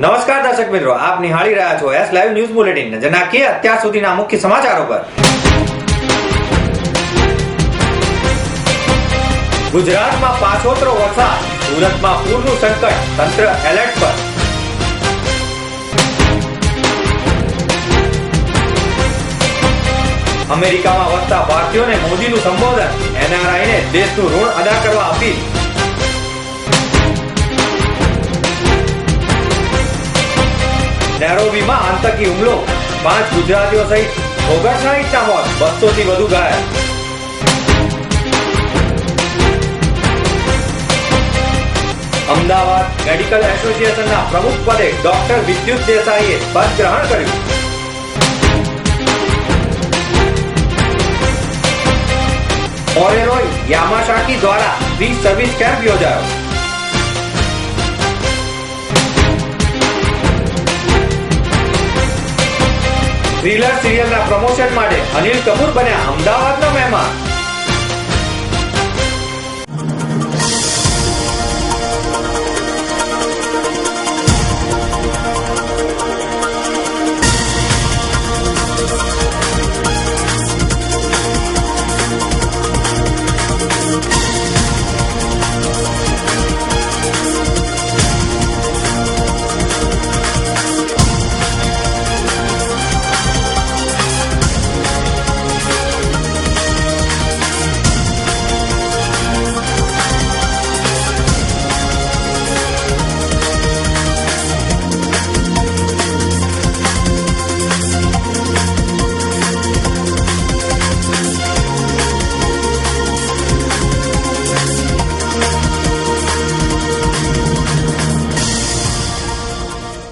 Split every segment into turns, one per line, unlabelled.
દર્શક મિત્રો, આપ નિહાળી રહ્યા છો એસ લાઈવ ન્યૂઝ બુલેટિન નજર નાખીએ અત્યાર સુધીના મુખ્ય સમાચારો પર. ગુજરાતમાં પાછોતરો વરસાદ, સુરતમાં પૂરનું સંકટ, તંત્ર એલર્ટ પર. અમેરિકામાં વસતા ભારતીયોને મોદીનું સંબોધન, એનઆરઆઈને દેશનું ઋણ અદા કરવા અપીલ. નેરોબીમાં આતંકી હુમલો. પાંચ ગુજરાતીઓ સહિત ઓગણસાઠના મોત બસો થી વધુ ઘાયલ. અમદાવાદ મેડિકલ એસોસિએશનના પ્રમુખ પદે ડોક્ટર વિદ્યુત દેસાઈએ પદ ગ્રહણ કર્યું. મોરેરોય યામાશાકી દ્વારા ફ્રી સર્વિસ કેમ્પ યોજાયો. થ્રિલર સિરિયલના પ્રમોશન માટે અનિલ કપૂર બન્યા અમદાવાદના મહેમાન.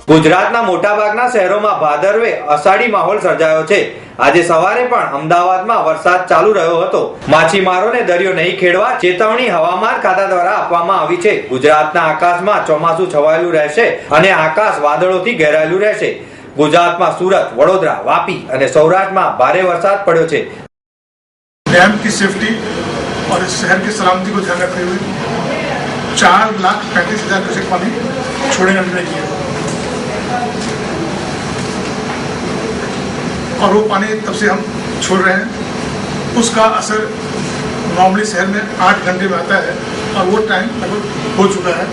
ગુજરાતના મોટાભાગના શહેરોમાં ભાદરવે અષાઢી માહોલ સર્જાયો છે આજે સવારે પણ અમદાવાદમાં વરસાદ ચાલુ રહ્યો હતો માછીમારોને દરિયો નહીં ખેડવા ચેતવણી હવામાન ખાતા દ્વારા આપવામાં આવી છે ગુજરાતના આકાશમાં ચોમાસું છવાયેલું રહેશે અને આકાશ વાદળોથી ઘેરાયેલું રહેશે ગુજરાતમાં સુરત વડોદરા વાપી અને સૌરાષ્ટ્રમાં ભારે વરસાદ પડ્યો છે
डैम की सेफ्टी और इस शहर की सलामती को ध्यान रखते हुए चार लाख पैंतीस हजार क्यूसेक पानी छोड़ने का निर्णय किया और वो पानी तब से हम छोड़ रहे हैं। उसका असर नॉर्मली शहर में आठ घंटे में आता है और वो टाइम लगभग हो चुका है।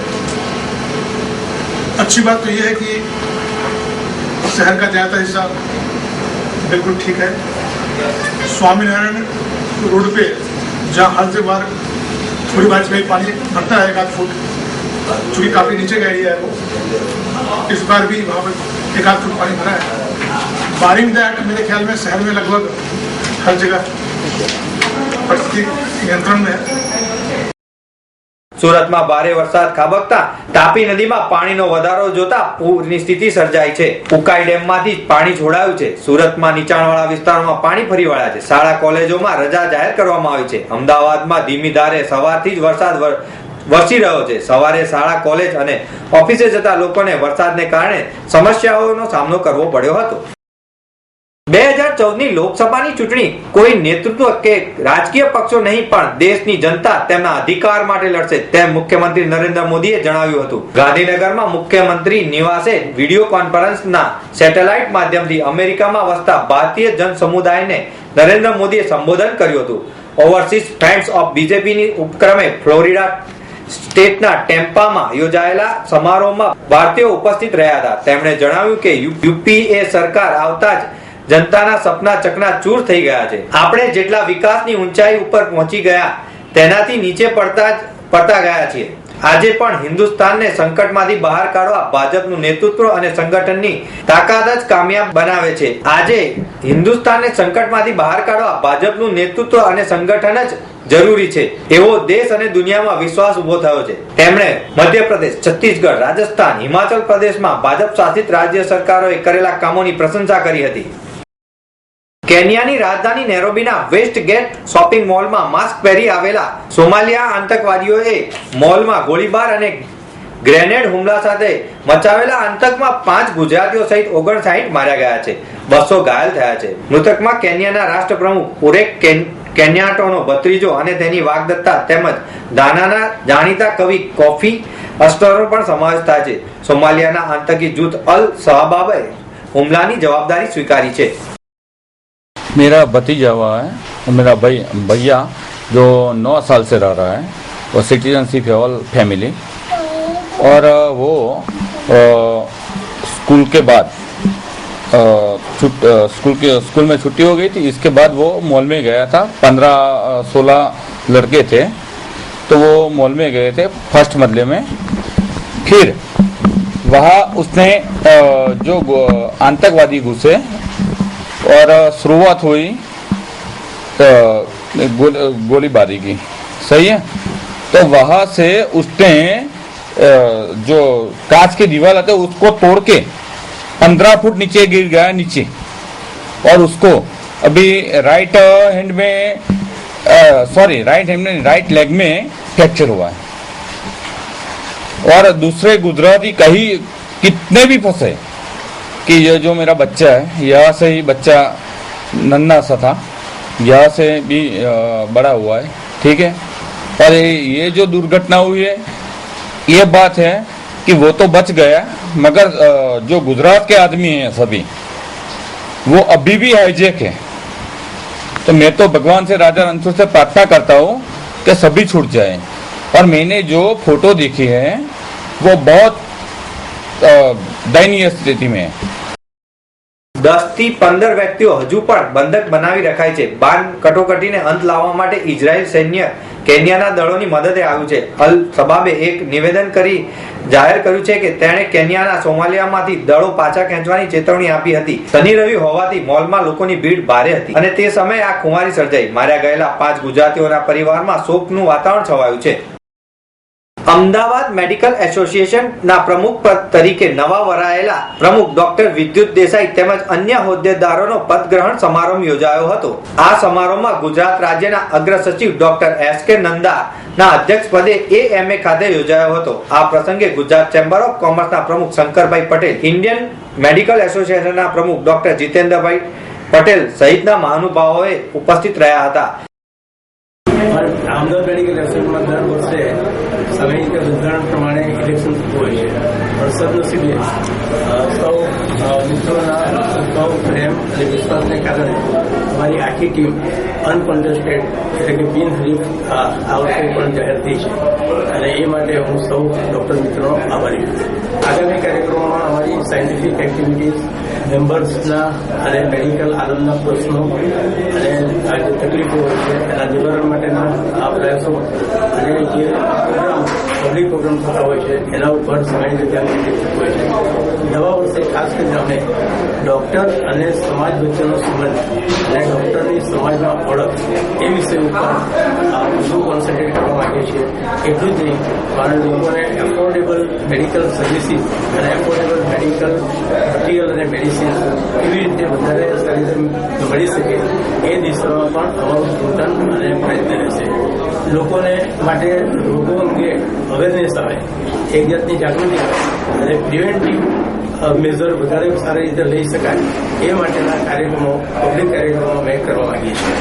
अच्छी बात तो ये है कि शहर का ज़्यादा हिस्सा बिल्कुल ठीक है। स्वामीनारायण रोड पे जहाँ हर से बार थोड़ी बारिश में पानी भरता है एक आध फुट, चूँकि काफ़ी नीचे का एरिया है वो। इस बार भी वहाँ पर एक आध फुट पानी भरा है बारिंग दैट मेरे ख्याल में शहर में लगभग हर जगह परिस्थिति नियंत्रण में है
સુરતમાં ભારે વરસાદ ખાબકતા તાપી નદીમાં પાણીનો વધારો જોતા પૂરની સ્થિતિ સર્જાઈ છે ઉકાઈ ડેમમાંથી જ પાણી છોડાયું છે સુરતમાં નીચાણવાળા વિસ્તારોમાં પાણી ફરી વળ્યા છે શાળા કોલેજોમાં રજા જાહેર કરવામાં આવી છે અમદાવાદમાં ધીમી ધારે સવારથી જ વરસાદ વર- વરસી રહ્યો છે. સવારે શાળા, કોલેજ અને ઓફિસે જતા લોકોને વરસાદને કારણે સમસ્યાઓનો સામનો કરવો પડ્યો હતો. બે હજાર ચૌદની લોકસભાની ચૂંટણી કોઈ નેતૃત્વ કે રાજકીય પક્ષો નહીં, પણ દેશની જનતા તેમના અધિકાર માટે લડશે, તેમ મુખ્યમંત્રી નરેન્દ્ર મોદીએ જણાવ્યું હતું. ગાંધીનગરમાં મુખ્યમંત્રી નિવાસે વીડિયો કોન્ફરન્સના સેટેલાઇટ માધ્યમથી અમેરિકામાં વસતા ભારતીય જન સમુદાયને નરેન્દ્ર મોદીએ સંબોધન કર્યું હતું. ઓવરસીઝ ફ્રેન્ડ્સ ઓફ બીજેપીની ઉપક્રમે ફ્લોરિડા સ્ટેટના ટેમ્પામાં યોજાયેલા સમારોહમાં ભારતીયો ઉપસ્થિત રહ્યા હતા. તેમણે જણાવ્યું કે યુપીએ સરકાર આવતા જ જનતાના સપના ચકના ચૂર થઈ ગયા છે. આપણે જેટલા વિકાસની ઊંચાઈ ઉપર પહોંચી ગયા, તેનાથી નીચે પડતા જ, પડતા ગયા છીએ. આજે પણ હિન્દુસ્તાનને સંકટમાંથી બહાર કાઢવા ભાજપનું નેતૃત્વ અને સંગઠનની તાકાત જ કામયાબ બનાવે છે. આજે હિન્દુસ્તાનને સંકટમાંથી બહાર કાઢવા ભાજપનું નેતૃત્વ અને સંગઠન જ જરૂરી છે. એવો દેશ અને દુનિયામાં વિશ્વાસ ઊભો થયો છે. તેમણે મધ્યપ્રદેશ, છત્તીસગઢ, રાજસ્થાન, હિમાચલ પ્રદેશમાં ભાજપ શાસિત રાજ્ય સરકારોએ કરેલા કામોની પ્રશંસા કરી હતી. કેન્યાની રાજધાની નેરોબીના વેસ્ટ ગેટ શોપિંગ મોલમાં માસ્ક પહેરી આવેલા સોમાલિયા આતંકવાદીઓએ મોલમાં ગોળીબાર અને ગ્રેનેડ હુમલા સાથે મચાવેલા આતંકમાં પાંચ ગુજરાતીઓ સહિત ઓગણસાઠ માર્યા ગયા છે. બસો ઘાયલ થયા છે. મૃતકમાં કેન્યાના રાષ્ટ્રપ્રમુખ ઉરેક કેન- કેન્યાટોનો ભત્રીજો અને તેની વાગદત્તા તેમજ દાનાના જાણીતા કવિ કોફી અસ્તરો પણ સમાવેશ થાય છે. સોમાલિયાના આતંકી જૂથ અલ સહબાબે હુમલાની જવાબદારી સ્વીકારી છે.
मेरा भतीजा हुआ है और मेरा भाई, भैया जो नौ साल से रह रहा है, वो सिटीजनशिप है ऑल फैमिली और वो स्कूल के बाद स्कूल के, स्कूल में छुट्टी हो गई थी, इसके बाद वो मॉल में गया था। पंद्रह सोलह लड़के थे तो वो मॉल में गए थे, फ़र्स्ट मरले में। फिर, वहाँ उसने जो आतंकवादी घुसे और शुरुआत हुई गोलीबारी की। सही है? तो वहाँ से उसने जो कांच की दीवार आते उसको तोड़ के पंद्रह फुट नीचे गिर गया, नीचे। और उसको अभी राइट हैंड में सॉरी राइट हैंड में राइट लेग में फ्रैक्चर हुआ है। और दूसरे गुजराती कहीं कितने भी फंसे कि यह जो मेरा बच्चा है, यहाँ से ही बच्चा नन्ना सा था, यहाँ से भी बड़ा हुआ है, ठीक है? और ये जो दुर्घटना हुई है, ये बात है कि वो तो बच गया, मगर जो गुजरात के आदमी हैं सभी, वो अभी भी हाईजेक है। तो मैं तो भगवान से राजा रणछोड़ से प्रार्थना करता हूँ कि सभी छूट जाए। और मैंने जो फ़ोटो देखी है, वो बहुत दयनीय स्थिति में है।
દસથી પંદર વ્યક્તિઓ હજુ પણ બંધક બનાવી રખાય છે. બાન કટોકટીને અંત લાવવા માટે ઇઝરાયલ સૈન્ય કેન્યાના દળોની મદદે આવ્યું છે. અલ સબાબે એક નિવેદન કરી જાહેર કર્યું છે કે તેણે કેન્યાના સોમાલિયામાંથી દળો પાછા ખેંચવાની ચેતવણી આપી હતી. શનિ રવિ હોવાથી મોલમાં લોકોની ભીડ ભારે હતી અને તે સમયે આ ખુમારી સર્જાઈ. માર્યા ગયેલા પાંચ ગુજરાતીઓના પરિવારમાં શોકનું વાતાવરણ છવાયું છે. અમદાવાદ મેડિકલ એસોસિએશન ના પ્રમુખ પદ તરીકે નવા વરાયેલા પ્રમુખ ડોક્ટર વિદ્યુત દેસાઈ તેમજ અન્ય હોદ્દેદારોનો પદગ્રહણ સમારંભ યોજાયો હતો. આ સમારોહમાં ગુજરાત રાજ્યના અગ્ર સચિવ ડોક્ટર એસ કે નંદા ના અધ્યક્ષ પદે એએમએ ખાતે યોજાયો હતો. આ પ્રસંગે ગુજરાત ચેમ્બર ઓફ કોમર્સના પ્રમુખ શંકરભાઈ પટેલ, ઇન્ડિયન મેડિકલ એસોસિએશનના પ્રમુખ ડોક્ટર જીતેન્દ્રભાઈ પટેલ સહિતના મહાનુભાવોએ ઉપસ્થિત રહ્યા હતા.
અમદાવાદ મેડિકલ એસોસિએશનમાં દર વર્ષે રીતે બંધારણ પ્રમાણે ઇલેક્શન થતું હોય છે. પણ સદનસીબે સૌ મિત્રોના સૌ પ્રેમ અને વિશ્વાસને કારણે અમારી આખી ટીમ અનકન્ટેસ્ટેડ એટલે કે બિન હરીફ આ આ પણ જાહેર થઈ છે. અને એ માટે હું સૌ ડૉક્ટર મિત્રોનો આભારી છું. આગામી કાર્યક્રમોમાં અમારી સાયન્ટિફિક એક્ટિવિટીઝ મેમ્બર્સના અને મેડિકલ આનંદના પ્રશ્નો અને આ જે તકલીફો હોય છે એના નિવારણ માટેના આ અને જે પબ્લિક પ્રોગ્રામ થતા હોય છે, એના ઉપર રીતે ધ્યાન કેન્દ્રિત હોય છે. નવા વર્ષે ખાસ કરીને અમે ડોક્ટર અને સમાજ વચ્ચેનો સંબંધ અને ડૉક્ટરની સમાજમાં ઓળખ એ વિષય ઉપર વધુ કોન્સન્ટ્રેટ કરવા માંગીએ છીએ. એટલું જ નહીં કારણ લોકોને એફોર્ડેબલ મેડિકલ સર્વિસીસ અને એફોર્ડેબલ મેડિકલ મટીરિયલ અને મેડિસિન કેવી રીતે વધારે સારી રીતે મળી શકે, એ દિશામાં પણ અમારું ચિંતન અને પ્રયત્ન રહેશે. લોકોને માટે રોગો અંગે અવેરનેસ આવે, એક જાતની જાગૃતિ આવે અને પ્રિવેન્ટિવ મેઝર વધારે સારી રીતે લઈ શકાય એ માટેના કાર્યક્રમો પબ્લિક કાર્યક્રમો અમે કરવા માંગીએ છીએ.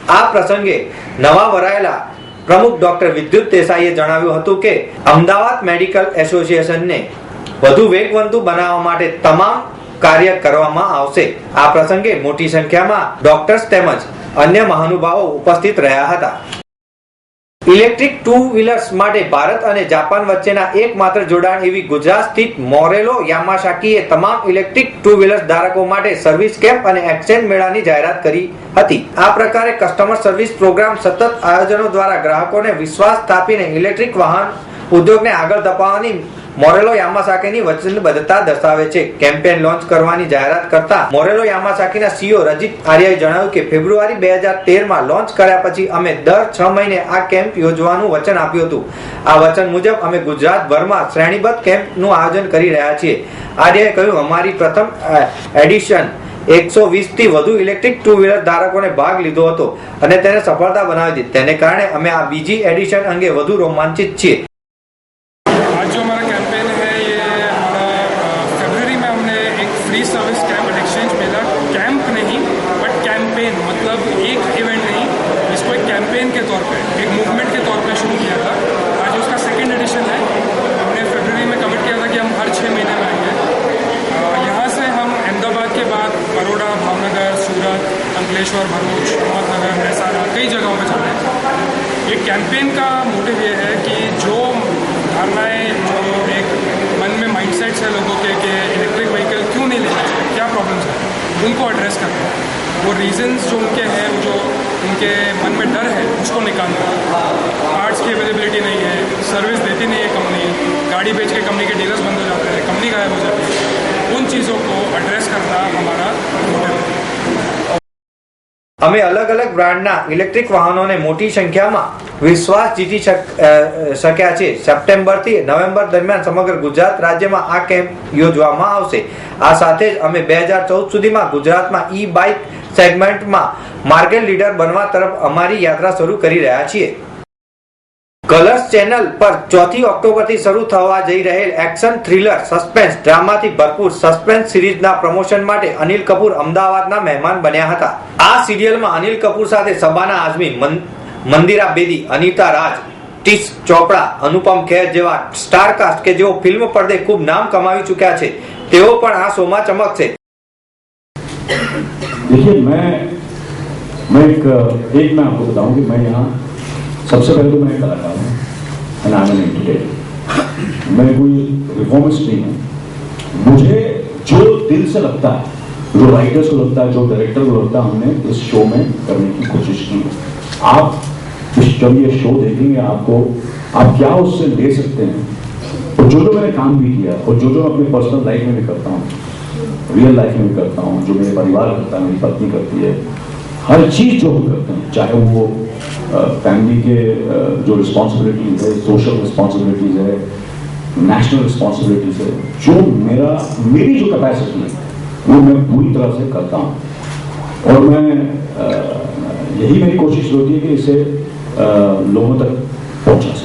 આ પ્રસંગે નવા વરાયેલા પ્રમુખ ડોક્ટર વિદ્યુત દેસાઈએ જણાવ્યું હતું કે અમદાવાદ મેડિકલ એસોસિએશનને વધુ વેગવંતુ બનાવવા માટે તમામ કાર્ય કરવામાં આવશે. આ પ્રસંગે મોટી સંખ્યામાં ડોક્ટર્સ તેમજ અન્ય મહાનુભાવો ઉપસ્થિત રહ્યા હતા. ઇલેક્ટ્રિક ટુ વ્હીલર્સ માટે ભારત અને જાપાન વચ્ચેના એકમાત્ર જોડાણ એવી ગુજરાત સ્થિત મોરેલો યામાશાકીએ તમામ ઇલેક્ટ્રિક ટુ વ્હીલર્સ ધારકો માટે સર્વિસ કેમ્પ અને એક્સચેન્જ મેળાની જાહેરાત કરી હતી. આ પ્રકારે કસ્ટમર સર્વિસ પ્રોગ્રામ સતત આયોજનો દ્વારા ગ્રાહકોને વિશ્વાસ સ્થાપીને ઇલેક્ટ્રિક વાહન ઉદ્યોગને આગળ ધપાવવાની મોરેલો યામાસાકીની વચનબદ્ધતા દર્શાવે છે. કેમ્પેન લોન્ચ કરવાની જાહેરાત કરતા મોરેલો યામાસાકીના સીઓ રજીત આર્યાએ જણાવ્યું કે ફેબ્રુઆરી બે હજાર તેરમાં લોન્ચ કર્યા પછી અમે દર છ મહિને આ કેમ્પ યોજવાનું વચન આપ્યું હતું. આ વચન મુજબ અમે ગુજરાતભરમાં શ્રેણીબદ્ધ કેમ્પનું આયોજન કરી રહ્યા છીએ. આર્યાએ કહ્યું, અમારી પ્રથમ એડિશન એકસો વીસથી વધુ ઇલેક્ટ્રિક ટુ વ્હીલર ધારકોને ભાગ લીધો હતો અને તેને સફળતા બનાવી દીધી. તેને કારણે અમે આ બીજી એડિશન અંગે વધુ રોમાંચિત છીએ.
अंकलेश्वर भरूच हिम्मतनगर महसाना कई जगहों पर चल रहे हैं। ये कैंपेन का मोटिव ये है कि जो धारणाएँ, जो एक मन में माइंडसेट्स है लोगों के कि इलेक्ट्रिक व्हीकल क्यों नहीं लेना चाहिए, क्या प्रॉब्लम्स हैं, उनको एड्रेस करना वो रीजंस जो उनके हैं जो उनके मन में डर है, उसको निकालना पार्ट्स की अवेलेबिलिटी नहीं है सर्विस देती नहीं है कंपनी गाड़ी बेच के कंपनी के डीलर्स बंद हो जाते हैं कंपनी गायब हो जाती है। उन चीज़ों को एड्रेस करना हमारा
અમે અલગ અલગ બ્રાન્ડના ઇલેક્ટ્રિક વાહનોને મોટી સંખ્યામાં વિશ્વાસ જીતી શક- શક્યા છે. સપ્ટેમ્બરથી નવેમ્બર દરમિયાન સમગ્ર ગુજરાત રાજ્યમાં આ કેમ્પ યોજવામાં આવશે. આ સાથે જ અમે બે હજાર ચૌદ સુધીમાં ગુજરાતમાં ઈ બાઇક સેગમેન્ટમાં માર્કેટ લીડર બનવા તરફ અમારી યાત્રા શરૂ કરી રહ્યા છીએ. કલર્સ ચેનલ પર ચોથી ઓક્ટોબરથી શરૂ થવા જઈ રહેલ એક્શન થ્રિલર સસ્પેન્સ ડ્રામાથી ભરપૂર સસ્પેન્સ સિરીઝના પ્રમોશન માટે અનિલ કપૂર અમદાવાદના મહેમાન બન્યા હતા આ સિરિયલમાં અનિલ કપૂર સાથે સબાના આઝમી મન- મંદિરા બેદી અનિતા રાજ ટીસ ચોપડા અનુપમ ખેર જેવા સ્ટાર કાસ્ટ કે જેઓ ફિલ્મ પડદે ખૂબ નામ કમાવી ચૂક્યા છે તેઓ પણ આ શોમાં ચમકશે
देखिए मैं मैं एक एक मैं आपको बताऊं कि मैं यहाँ सबसे पहले तो मैं कलाकार हूँ मैं कोई रिफॉर्मिस्ट नहीं हूँ। मुझे जो दिल से लगता है, जो राइटर्स को लगता है, जो डायरेक्टर को लगता है, हमने इस शो में करने की कोशिश की आप इस- जब ये शो देखेंगे आपको, आप क्या उससे ले सकते हैं? और जो जो मैंने काम भी किया, और जो जो अपने पर्सनल लाइफ में भी करता हूँ रियल लाइफ में भी करता हूँ, जो मेरे परिवार करता है, मेरी पत्नी करती है हर चीज़ जो भी करते हैं चाहे वो फैमिली के जो रिस्पॉन्सिबिलिटीज है सोशल रिस्पॉन्सिबिलिटीज है नेशनल रिस्पॉन्सिबिलिटीज है, जो मेरा, मेरी जो कैपेसिटी है, वो मैं पूरी तरह से करता हूँ। और मैं यही मेरी कोशिश होती है कि इसे लोगों तक पहुँचा सकूँ।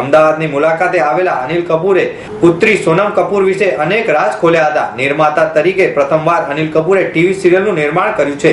અમદાવાદની મુલાકાતે આવેલા અનિલ કપૂરે પુત્રી સોનમ કપૂર વિશે અનેક રાજ ખોલ્યા હતા. નિર્માતા તરીકે પ્રથમવાર અનિલ કપૂરે ટીવી સિરિયલનું નિર્માણ કર્યું છે.